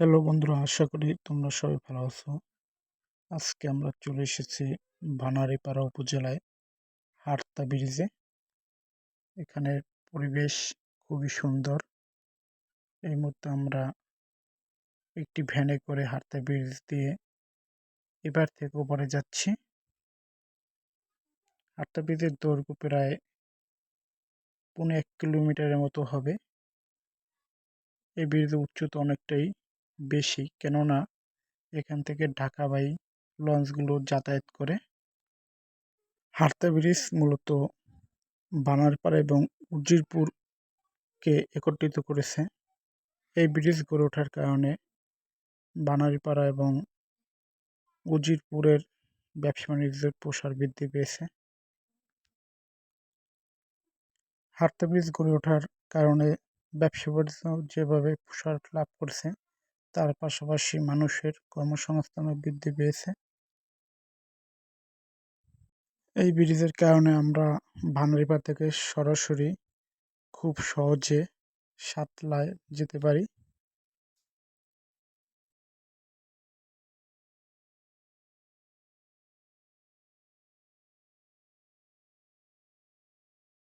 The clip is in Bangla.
হ্যালো বন্ধুরা, আশা করি তোমরা সবাই ভালো আছো। আজকে আমরা চলে এসেছি ভানারীপাড়া উপজেলায় হাটতা ব্রিজে। এখানের পরিবেশ খুবই সুন্দর। এই মুহূর্তে আমরা একটি ভ্যানে করে হাটতা ব্রিজ দিয়ে এবার থেকে ওপারে যাচ্ছি। হাটতা ব্রিজের দৈর্ঘ্য প্রায় পৌনে এক কিলোমিটারের মতো হবে। এই ব্রিজের উচ্চতা অনেকটাই বেশি। কেননা, এখান থেকে ঢাকাবাই লঞ্চগুলো যাতায়াত করে হারতা ব্রিজ মূলত বানারপাড়া এবং উজিরপুরকে একত্রিত করেছে। এই ব্রিজ গড়ে ওঠার কারণে বানারীপাড়া এবং উজিরপুরের ব্যবসা বাণিজ্যের প্রসার বৃদ্ধি পেয়েছে। হারতা ব্রিজ গড়ে ওঠার কারণে ব্যবসা বাণিজ্য যেভাবে প্রসার লাভ করছে তার পাশাপাশি মানুষের কর্মসংস্থানও বৃদ্ধি পেয়েছে। এই ব্রিজের কারণে আমরা ভান্ডারিপাড় থেকে সরাসরি খুব সহজে সাতলায় যেতে পারি।